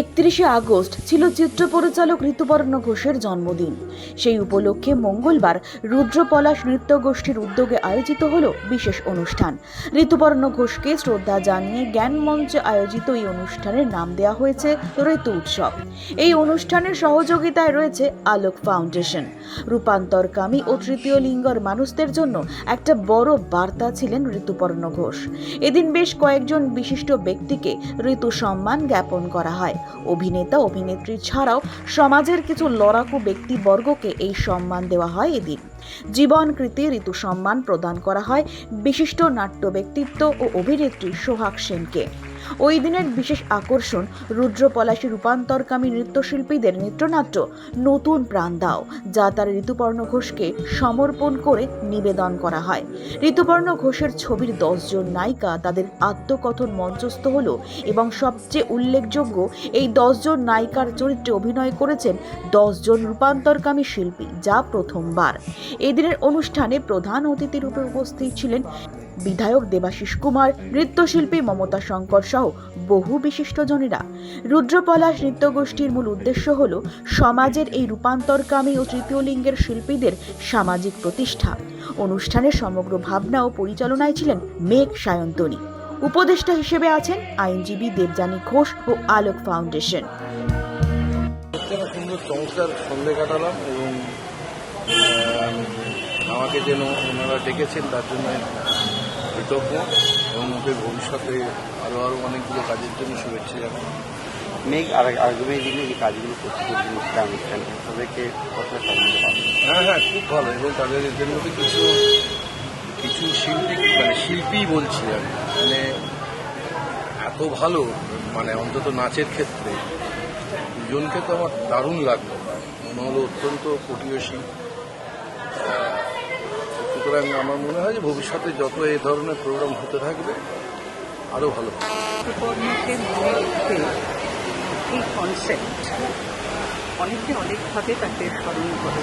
একত্রিশে আগস্ট ছিল চিত্র পরিচালক ঋতুপর্ণ ঘোষের জন্মদিন। সেই উপলক্ষে মঙ্গলবার রুদ্রপলাশ নৃত্য গোষ্ঠীর উদ্যোগে আয়োজিত হল বিশেষ অনুষ্ঠান। ঋতুপর্ণ ঘোষকে শ্রদ্ধা জানিয়ে জ্ঞান মঞ্চে আয়োজিত এই অনুষ্ঠানের নাম দেওয়া হয়েছে ঋতু উৎসব। এই অনুষ্ঠানের সহযোগিতায় রয়েছে আলোক ফাউন্ডেশন। রূপান্তরকামী ও তৃতীয় লিঙ্গর মানুষদের জন্য একটা বড় বার্তা ছিলেন ঋতুপর্ণ ঘোষ। এদিন বেশ কয়েকজন বিশিষ্ট ব্যক্তিকে ঋতু সম্মান জ্ঞাপন করা হয়। অভিনেতা, অভিনেত্রী ছাড়াও সমাজের কিছু লড়াকু ব্যক্তিবর্গকে এই সম্মান দেওয়া হয় এদিন। জীবনকৃতি ঋতু সম্মান প্রদান করা হয় বিশিষ্ট নাট্য ব্যক্তিত্ব ও অভিনেত্রী সোহাগ সেনকে। ওই দিনের বিশেষ আকর্ষণ, রুদ্রপলাশী রূপান্তরকামী নৃত্যশিল্পীদের নৃত্যনাট্য, নতুন প্রাণ দাও, যা তার ঋতুপর্ণ ঘোষকে সমর্পণ করে নিবেদন করা হয়। ঋতুপর্ণ ঘোষের ছবির দশজন নায়িকা তাদের আত্মকথন মঞ্চস্থ হল এবং সবচেয়ে উল্লেখযোগ্য, এই দশজন নায়িকার চরিত্রে অভিনয় করেছেন দশজন রূপান্তরকামী শিল্পী, যা প্রথমবার। এদিনের অনুষ্ঠানে প্রধান অতিথি রূপে উপস্থিত ছিলেন বিধায়ক দেবাশিস কুমার, নৃত্যশিল্পী মমতা শঙ্কর সহ বহু বিশিষ্টজনেরা। রুদ্রপলাশ নৃত্যগোষ্ঠীর মূল উদ্দেশ্য হল সমাজের এই রূপান্তরকামী ও তৃতীয় লিঙ্গের শিল্পীদের সামাজিক প্রতিষ্ঠা। অনুষ্ঠানের সমগ্র ভাবনা ও পরিচালনায় ছিলেন মেঘ সায়ন্তনী। উপদেষ্টা হিসেবে আছেন আইনজীবী দেবযানী ঘোষ ও আলোক ফাউন্ডেশন। আমাকে যেন ওনারা ডেকেছেন, তার জন্য কৃতজ্ঞ এবং ওদের ভবিষ্যতে আরও আরও অনেকগুলো কাজের জন্য শুভেচ্ছা জানাই। মেঘ আর আগামী দিনে যে কাজগুলো করতে চলবে অনুষ্ঠান তাদেরকে হ্যাঁ হ্যাঁ খুব ভালো। এবং তাদের এদের মধ্যে কিছু কিছু শিল্পী মানে শিল্পী বলছি আমি। মানে এত ভালো মানে অন্তত নাচের ক্ষেত্রে দুজনকে তো আমার দারুণ লাগল। মনে হলো অত্যন্ত পটীয়সী আহ, সুতরাং আমার মনে হয় যে ভবিষ্যতে যত এই ধরনের প্রোগ্রাম হতে থাকবে, আরও ভালো। মনে অনেকে অনেকভাবে তাকে স্মরণ করে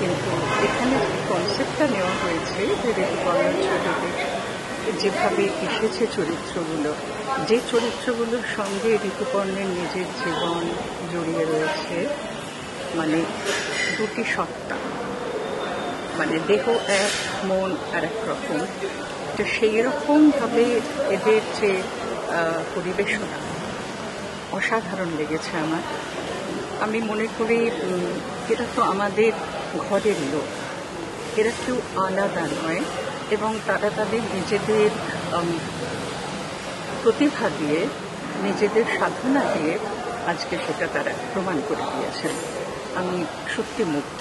কিন্তু এখানে যে কনসেপ্টটা নেওয়া হয়েছে, যে ঋতুপর্ণ ছবিতে যেভাবে এসেছে চরিত্রগুলো, যে চরিত্রগুলোর সঙ্গে ঋতুপর্ণের নিজের জীবন জড়িয়ে রয়েছে মানে দুটি সত্তা মানে দেহ এক, মন আর এক রকম। তো সেই রকমভাবে এদের যে পরিবেশনা, অসাধারণ লেগেছে আমার। আমি মনে করি এরা তো আমাদের ঘরের লোক। এরা কেউ আলাদা নয় এবং তারা তাদের নিজেদের প্রতিভা দিয়ে, নিজেদের সাধনা দিয়ে আজকে সেটা তারা প্রমাণ করে দিয়েছেন। আমি সত্যি মুগ্ধ।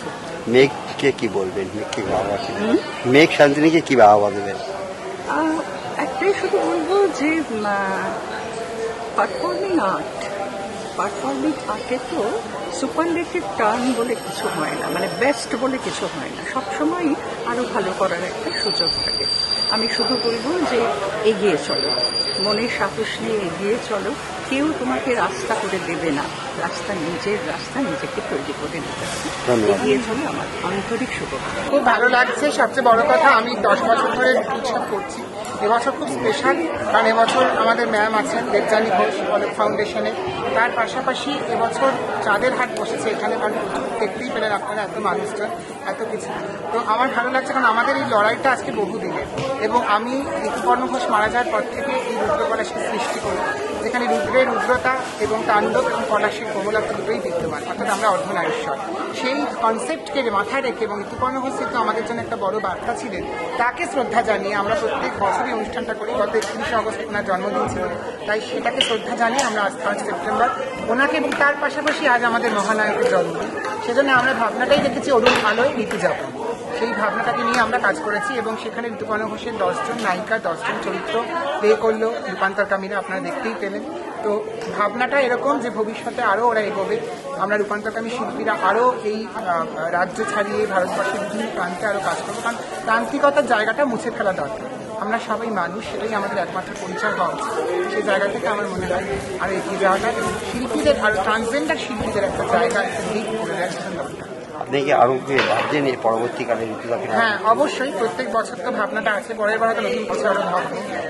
মেঘকে কি বলবেন? মেঘকে বাবা মেঘ শান্তিনীকে কি বাবা দেবেন? একটাই শুধু বলব যে পারফর্মিং আর্ট পারফর্মিং আর্টে তো সুপারলেটিভ টার্ন বলে কিছু হয় না মানে বেস্ট বলে কিছু হয় না। সবসময়ই আরও ভালো করার একটা সুযোগ থাকে। আমি শুধু বলব যে এগিয়ে চলো। মনে সাহস নিয়ে এগিয়ে চলো। কেউ তোমাকে রাস্তা করে দেবে না। রাস্তা নিজের রাস্তা নিজেকে তৈরি করে নিতে হবে। এগিয়ে চলো আমার আন্তরিক শুভকামনা। খুব ভালো লাগছে। সবচেয়ে বড় কথা আমি দশ বছর ধরে উৎসব করছি। এবছর খুব স্পেশাল কারণ এবছর আমাদের ম্যাম আছেন দেবযানী ঘোষ ফাউন্ডেশনে তার পাশাপাশি এবছর চাঁদের হাট বসেছে। এখানে কারণ দেখতেই পেলেন আপনারা এত মানুষজন এত কিছু। তো আমার ভালো লাগছে কারণ আমাদের এই লড়াইটা আজকে বহুদিনের এবং আমি ঋতুপর্ণ ঘোষ মারা যাওয়ার পর থেকে এই রুদ্রকলাশকে সৃষ্টি করি, যেখানে রুদ্রের রুদ্রতা এবং তাণ্ডব এবং পলাশীর কোমলতা দুটোই বিদ্যমান, অর্থাৎ আমরা অর্ধনারীশ্বর। সেই কনসেপ্টকে মাথায় রেখে এবং ঋতুপর্ণ ঘোষ আমাদের জন্য একটা বড় বার্তা ছিলেন, তাকে শ্রদ্ধা জানিয়ে আমরা প্রত্যেক বছরই অনুষ্ঠানটা করি। গত একত্রিশে আগস্ট ওনার জন্মদিন ছিল, তাই সেটাকে শ্রদ্ধা জানিয়ে আমরা আজ পাঁচ সেপ্টেম্বর ওনাকে এবং তার পাশাপাশি আজ আমাদের মহানায়কের জন্মদিন। সেজন্য আমরা ভাবনাটাই দেখেছি, অরুণ আলোয় নীতি যাপন। সেই ভাবনাটাকে নিয়ে আমরা কাজ করেছি এবং সেখানে ঋতুপর্ণ ঘোষের দশজন, নায়িকা দশজন চরিত্র প্লে করল। রূপান্তর রূপান্তরকামীরা আপনারা দেখতেই পেলেন। তো ভাবনাটা এরকম যে ভবিষ্যতে আরও ওরা এগোবে। আমরা রূপান্তরকামী শিল্পীরা আরও এই রাজ্য ছাড়িয়ে ভারতবর্ষের বিভিন্ন প্রান্তে আরও কাজ করব। কারণ প্রান্তিকতার জায়গাটা মুছে ফেলা দরকার। আমরা সবাই মানুষ, সেটাই আমাদের একমাত্র পরিচয় হওয়া উচিত। সেই জায়গা থেকে আমার মনে হয় আর এগিয়ে যাওয়াটা শিল্পীদের ট্রান্সজেন্ডার শিল্পীদের একটা জায়গা দিক করে দেওয়া আপনি কি আরও কি ভাবছেন এই পরবর্তীকালে ঋতুদাকে হ্যাঁ অবশ্যই প্রত্যেক বছর তো ভাবনাটা আছে, পরের বার হয়তো নতুন বছর আরও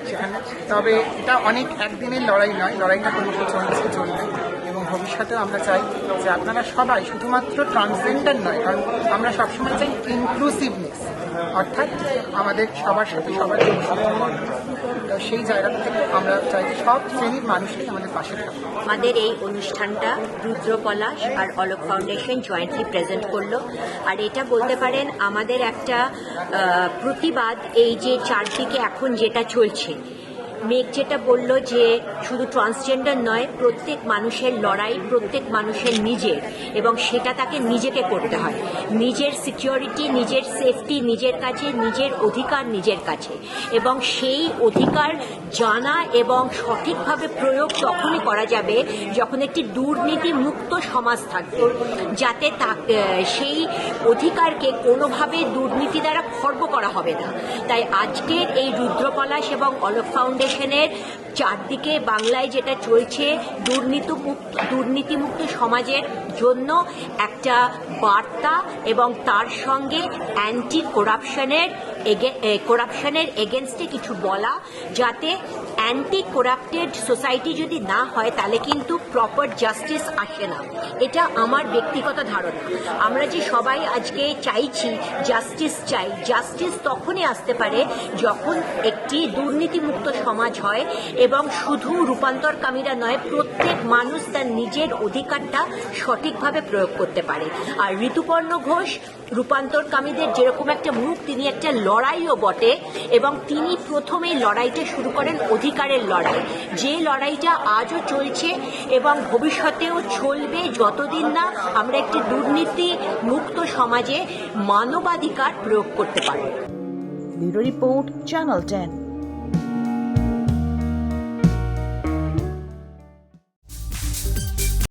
সেখানে। তবে এটা অনেক একদিনের লড়াই নয়, লড়াইটা ক্রমশ চলছে, চলবে। এবং ভবিষ্যতেও আমরা চাই যে আপনারা সবাই শুধুমাত্র ট্রান্সজেন্ডার নয়, কারণ আমরা সবসময় চাই ইনক্লুসিভনেস অর্থাৎ আমাদের সবার সাথে সবার জন্য সেই জায়গা থেকে আমরা চাই যে সব শ্রেণির মানুষই আমাদের পাশে থাকবে আমাদের এই অনুষ্ঠানটা রুদ্রপলাশ আর অলোক ফাউন্ডেশন জয়েন্টলি প্রেজেন্ট করল। আর এটা বলতে পারেন, আমাদের একটা প্রতিবাদ এই যে চারদিকে এখন যেটা চলছে। মেঘ যেটা বলল যে শুধু ট্রান্সজেন্ডার নয়, প্রত্যেক মানুষের লড়াই, প্রত্যেক মানুষের নিজের এবং সেটা তাকে নিজেকে করতে হয়। নিজের সিকিউরিটি নিজের সেফটি নিজের কাছে, নিজের অধিকার, নিজের কাছে। এবং সেই অধিকার জানা এবং সঠিকভাবে প্রয়োগ তখনই করা যাবে যখন একটি দুর্নীতি মুক্ত সমাজ থাকবে। যাতে সেই অধিকারকে কোনোভাবে দুর্নীতি দ্বারা খর্ব করা হবে না। তাই আজকের এই রুদ্রপলাশ এবং অলোক ফাউন্ডেশনের চারদিকে বাংলায় যেটা চলছে, দুর্নীতি মুক্ত দুর্নীতিমুক্ত সমাজের জন্য একটা বার্তা এবং তার সঙ্গে অ্যান্টি করাপশনের করাপশনের এগেনস্টে কিছু বলা যাতে অ্যান্টি করাপ্টেড সোসাইটি যদি না হয়, তাহলে কিন্তু প্রপার জাস্টিস আসে না। এটা আমার ব্যক্তিগত ধারণা। আমরা যে সবাই আজকে চাইছি জাস্টিস চাই জাস্টিস তখনই আসতে পারে যখন একটি দুর্নীতিমুক্ত সমাজ হয় এবং শুধু রূপান্তরকামীরা নয়, প্রত্যেক মানুষ তার নিজের অধিকারটা সঠিকভাবে প্রয়োগ করতে পারে। আর ঋতুপর্ণ ঘোষ, রূপান্তরকামীদের যেরকম একটা মুখ, তিনি একটা লড়াইও বটে এবং তিনি প্রথমে লড়াইটা শুরু করেন অধিকারের লড়াই। যে লড়াইটা আজও চলছে এবং ভবিষ্যতেও চলবে যতদিন না আমরা একটি দুর্নীতি মুক্ত সমাজে মানবাধিকার প্রয়োগ করতে পারি রিপোর্ট, চ্যানেল টেন।